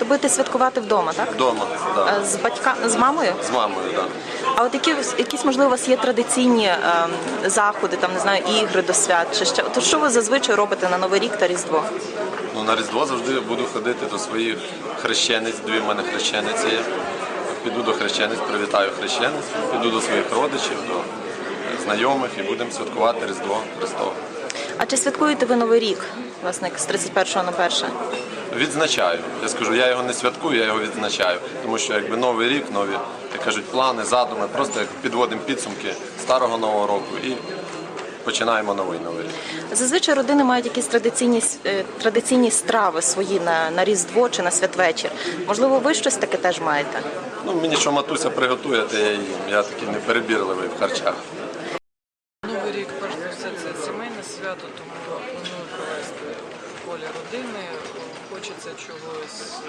То будете святкувати вдома, так? Вдома, да. Е, З батька з мамою? з мамою. Да. А от які якісь можливо у вас є традиційні ем, заходи, там не знаю, ігри до свят чи ще то що ви зазвичай робите на Новий рік та Різдво? Ну, на Різдво завжди буду ходити до своїх хрещениць, дві в мене хрещениці є. Піду до хрещениць, привітаю хрещениць, піду до своїх родичів, до знайомих і будемо святкувати Різдво Христове. А чи святкуєте ви Новий рік, власне, з 31 на 1? Відзначаю. Я скажу, я його не святкую, я його відзначаю. Тому що якби новий рік, нові, як кажуть, плани, задуми, просто як підводимо підсумки старого нового року і починаємо новий новий рік. Зазвичай родини мають якісь традиційні е, традиційні страви свої на, на Різдво чи на святвечір. Можливо, ви щось таке теж маєте? Ну, мені що матуся приготує, то я їм. Я такий неперебірливий в харчах. Новий рік, перш за все, це сімейне свято, тому планую провести в колі родини. Хочеться чогось,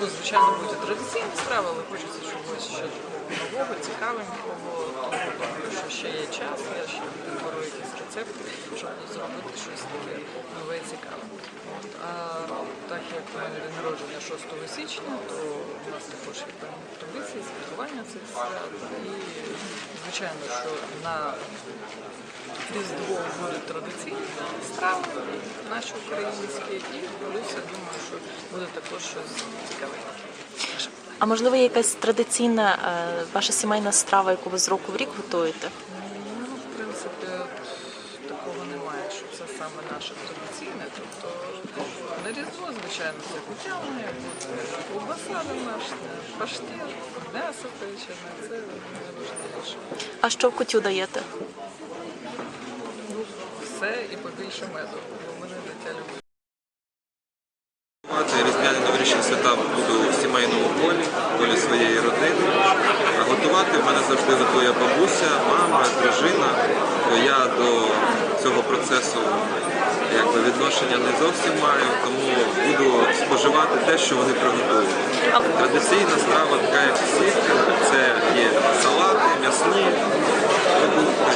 ну, звичайно, будуть і традиційні страви, але хочеться чогось ще нового, цікавенького. Тому що ще є час, я ще підберу якісь рецепти, щоб зробити щось таке нове і цікаве. От. А так як у мене день народження 6 січня, то у нас також є певні традиції, святкування цих свят. І звичайно, що на Різдво будуть традиційні страви, наші українські, і плюс я думаю, що буде також щось цікавеньке. А можливо, є якась традиційна е, ваша сімейна страва, яку ви з року в рік готуєте? Ну, в принципі, такого немає, що це саме наше традиційне. Тобто на Різдво, звичайно, це кутями, ковбаса домашня, паштет, м'ясо печене, це найважливіше. А що в кутю даєте? Все і побільше меду, бо мене дитя любить. Різдвяні новорічні свята буду в сімейному полі, в колі своєї родини. Готувати в мене завжди готує бабуся, мама, дружина. Я до цього процесу якби, відношення не зовсім маю, тому буду споживати те, що вони приготують. Традиційна страва, така як всі, це є салати, м'ясні продукти.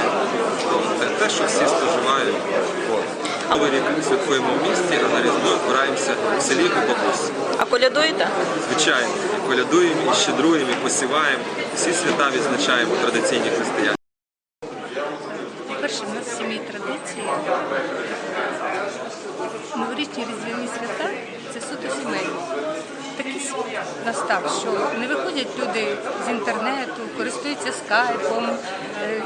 Це те, що всі споживають. Новий рік святкуємо в місті, а на Різдво збираємося в селі у. А колядуєте? Звичайно, і колядуємо, і щедруємо, і посіваємо. Всі свята відзначаємо традиційні християни. По-перше, в нас в сім'ї традиції. Новорічні різдвяні свята це суто сімейні. Такий світ настав, що не виходять люди з інтернету, користуються скайпом е,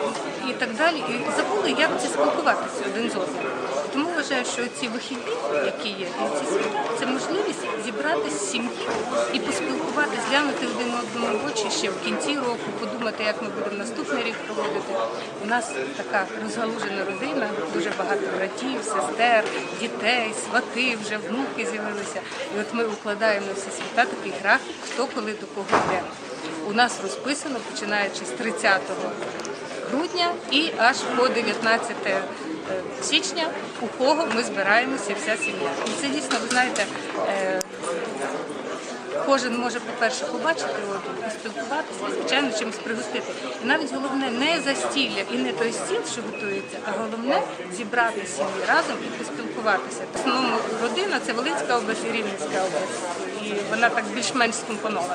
і так далі, і забули, як це спілкуватися один з одним. Тому вважаю, що ці вихідні, які є, і ці свята, це можливість зібратися з сім'ї і поспілкуватися, глянути один одному в очі ще в кінці року, подумати, як ми будемо наступний рік проводити. У нас така розгалужена родина, дуже багато братів, сестер, дітей, свати, вже внуки з'явилися. І от ми укладаємо всі свята такий графік, хто коли до кого йде. У нас розписано, починаючи з 30 грудня і аж по 19 е, січня, у кого ми збираємося вся сім'я. І це дійсно, ви знаєте, е, кожен може, по-перше, побачити поспілкуватися, звичайно, чимось пригостити. І навіть головне не застілля і не той стіл, що готується, а головне зібрати сім'ї разом і поспілкуватися. В основному родина це Волинська область і Рівненська область. І вона так більш-менш скомпонована.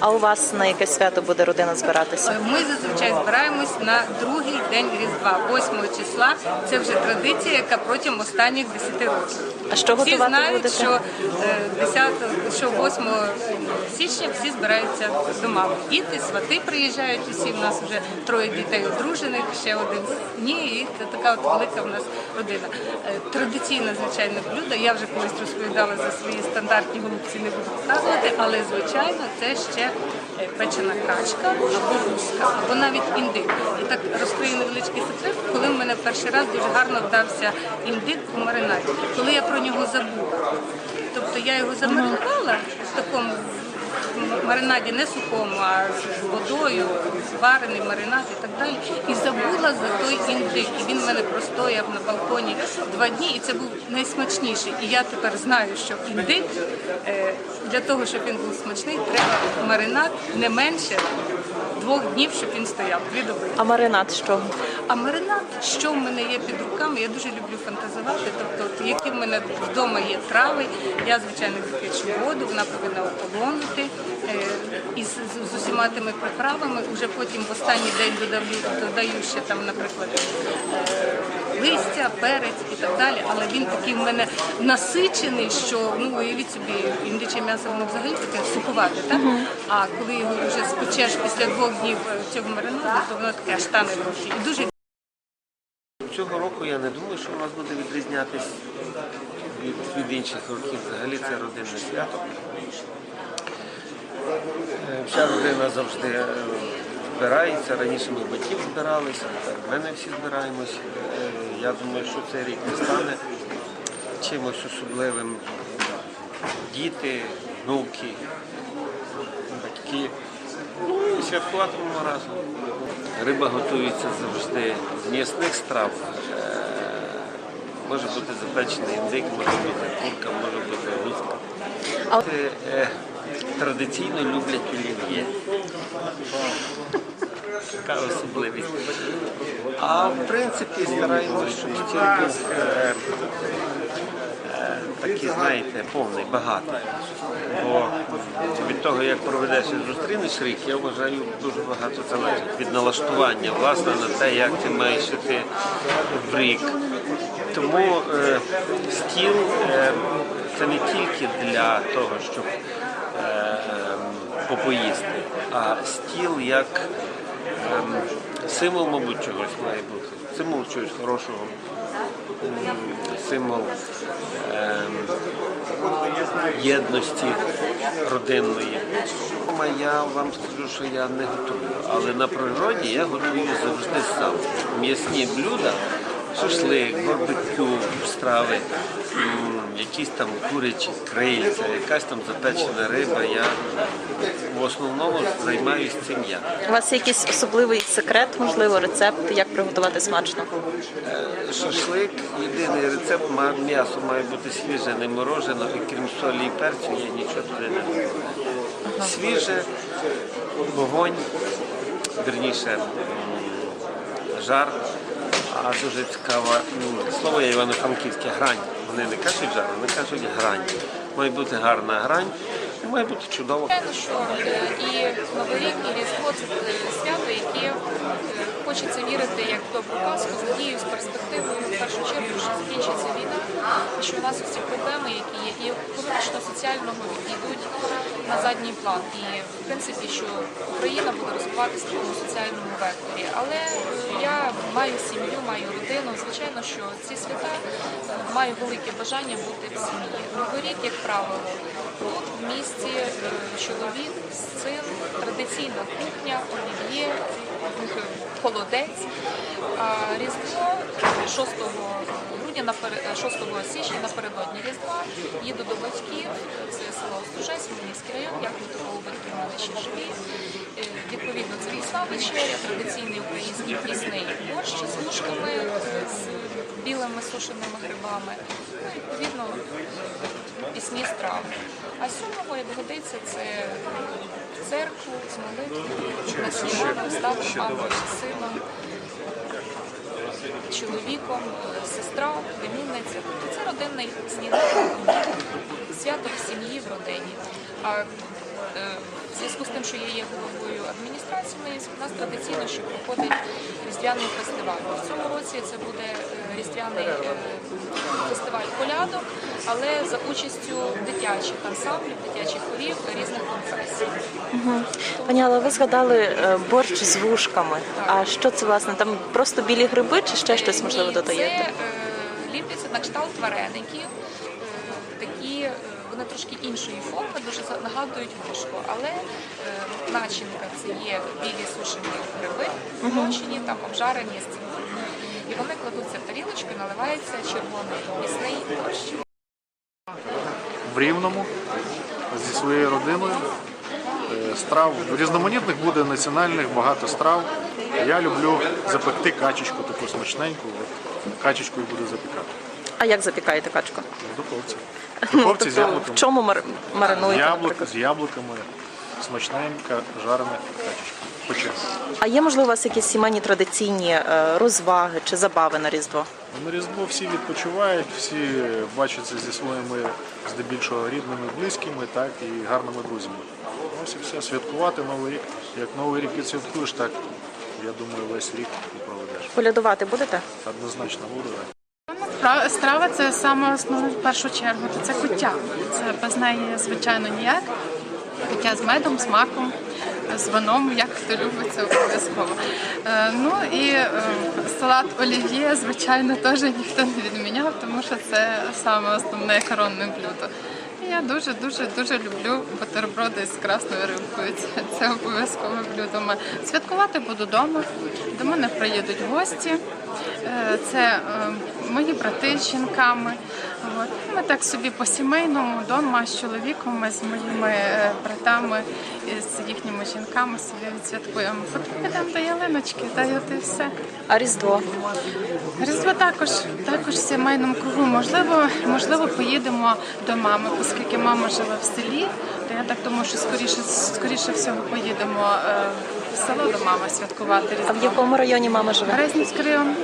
А у вас на яке свято буде родина збиратися? Ми зазвичай збираємось на другий день Різдва, 8 числа. Це вже традиція, яка протягом останніх 10 років. А що Всі знають, будете? що е, 10, що 8 січня всі збираються до мами. Діти, свати приїжджають усі. У нас вже троє дітей одружених, ще один ні. І це така от велика в нас родина. Е, Традиційне, звичайно, блюдо. Я вже колись розповідала за свої стандартні голубці, не буду показувати, але звичайно це ще е, печена качка або гуска, або навіть індик. І так розкрию невеличкий секрет, коли в мене перший раз дуже гарно вдався індик у маринаді, коли я про нього забула. Тобто я його замаринувала в такому маринаді не сухому, а з водою, варений маринад і так далі. І забула за той індик. І він в мене простояв на балконі два дні, і це був найсмачніший. І я тепер знаю, що індик е, для того, щоб він був смачний, треба маринад не менше двох днів, щоб він стояв. Дві доби. А маринад з чого? А маринад, що в мене є під руками, я дуже люблю фантазувати. Тобто, от які в мене вдома є трави, я звичайно кипячу воду, вона повинна охолонути е, із з, з усіма тими приправами. Уже потім в останній день додаю, додаю ще там, наприклад, е, листя, перець і так далі. Але він такий в мене насичений, що ну уявіть собі, індиче м'ясо воно взагалі таке суховате, так? А коли його вже спечеш після двох е, цього маринаду, то воно таке в роті. І дуже Цього року я не думаю, що у нас буде відрізнятись від, від інших років. Взагалі це родинне свято. Е, Вся родина завжди е, збирається. Раніше ми батьків збиралися, тепер в мене всі збираємось. Е, Я думаю, що цей рік не стане чимось особливим. Діти, внуки, батьки. Святкуватимемо разом. Риба готується завжди з м'ясних страв. Е, Може бути запечений індик, може бути курка, може бути гуска. А- Це, е, Традиційно люблять олів'є. Така особливість. А в принципі стараємося, щоб був е, е, такий, знаєте, повний, багатий. Бо від того, як проведеш і зустрінеш рік, я вважаю, дуже багато залежить від налаштування, власне, на те, як ти маєш іти в рік. Тому е, стіл е, це не тільки для того, щоб е, попоїсти, а стіл як ем, символ, мабуть, чогось має бути. Символ чогось хорошого, символ ем, єдності родинної. Я вам скажу, що я не готую, але на природі я готую завжди сам. М'ясні блюда, шашлик, барбекю, страви, якісь там курячі крильця, якась там запечена риба. Я в основному займаюся цим я. У вас є якийсь особливий секрет, можливо, рецепт, як приготувати смачно? Е, Шашлик, єдиний рецепт, м'ясо має бути свіже, не морожено, і крім солі і перцю я нічого туди не додаю. Свіже, вогонь, вірніше, м, жар, а дуже цікаве слово є івано-франківське грань. Вони не кажуть жар, вони кажуть грань. Має бути гарна грань, і має бути чудово. Звичайно, що е, і Новий рік, і Різдво це свято, яке хочеться вірити як в добру казку, з надією, з перспективою, в першу чергу, що закінчиться війна, і що у нас усі проблеми, які є, і виключно соціального відійдуть на задній план. І в принципі, що Україна буде розвиватися в такому соціальному векторі. Але е, я маю сім'ю, маю родину. Звичайно, що ці свята е, маю велике бажання бути в сім'ї. Новий рік, як правило, тут в місті е, чоловік, син, традиційна кухня, олів'є, е, холодець. Різдво 6 грудня е, 6 січня напередодні Різдва їду до батьків. Це село Остужець, Хмельницький район. Дякую того батьки в мене ще живі. Е, Відповідно, це рісна вечеря, традиційний український пісний борщ з вушками, е, з білими сушеними грибами. Ну, і, відповідно, пісні страви. А сьомого, як годиться, це церкву з молитвою, на сніданок з мамою, сином, чоловіком, сестра, племінниця. Тобто це родинний сніданок, свято в сім'ї, в родині. А е, в зв'язку з тим, що я є головою адміністрації, у нас традиційно, що проходить різдвяний фестиваль. В цьому році це буде е, різдвяний е, фестиваль колядок, але за участю дитячих ансамблів, дитячих хорів різних конфесій. Пані Алла, ви згадали е, борщ з вушками. А що це власне? Там просто білі гриби чи ще щось можливо Ні, додаєте? Це ліпляться на кшталт вареників. Вони трошки іншої форми, дуже нагадують вушко, але е, начинка це є білі сушені гриби, мочені, там обжарені з цибулькою. І вони кладуться в тарілочку, і наливається червоний місний борщ. в Рівному зі своєю родиною. е, страв. Різноманітних буде національних багато страв. Я люблю запекти качечку таку смачненьку. От качечку і буду запікати. А як запікаєте качку? В духовці. Духовці з Тобто, в чому мар- З, маринуєте, яблук, з яблуками. Смачненька, жарена качечка. Почему? А є можливо у вас якісь сімейні традиційні е, розваги чи забави на Різдво? На Різдво всі відпочивають, всі бачаться зі своїми здебільшого рідними, близькими, так і гарними друзями. Ось і все. Святкувати Новий рік. Як Новий рік відсвяткуєш, так я думаю, весь рік і проведеш. Полядувати будете? Однозначно буду. Стра- Страва це саме основне в першу чергу. Це куття. Це без неї, звичайно, ніяк. Куття з медом, з маком, з вином, як хто любить, це обов'язково. Е, ну і е, салат олів'є, звичайно, теж ніхто не відміняв, тому що це саме основне коронне блюдо. Я дуже дуже дуже люблю бутерброди з красною рибкою. Це, це обов'язкове блюдо. Святкувати буду вдома. До мене приїдуть гості. Е, Це е, мої брати з жінками. Ми так собі по сімейному вдома з чоловіком, ми з моїми е, братами і з їхніми жінками собі відсвяткуємо. Потім підемо до ялиночки, та й от і все. А Різдво? Різдво також, також в сімейному кругу. Можливо, можливо, поїдемо до мами, оскільки мама живе в селі, то я так думаю, що скоріше, скоріше всього поїдемо село до мами святкувати А в якому районі мама живе? Резнівський район.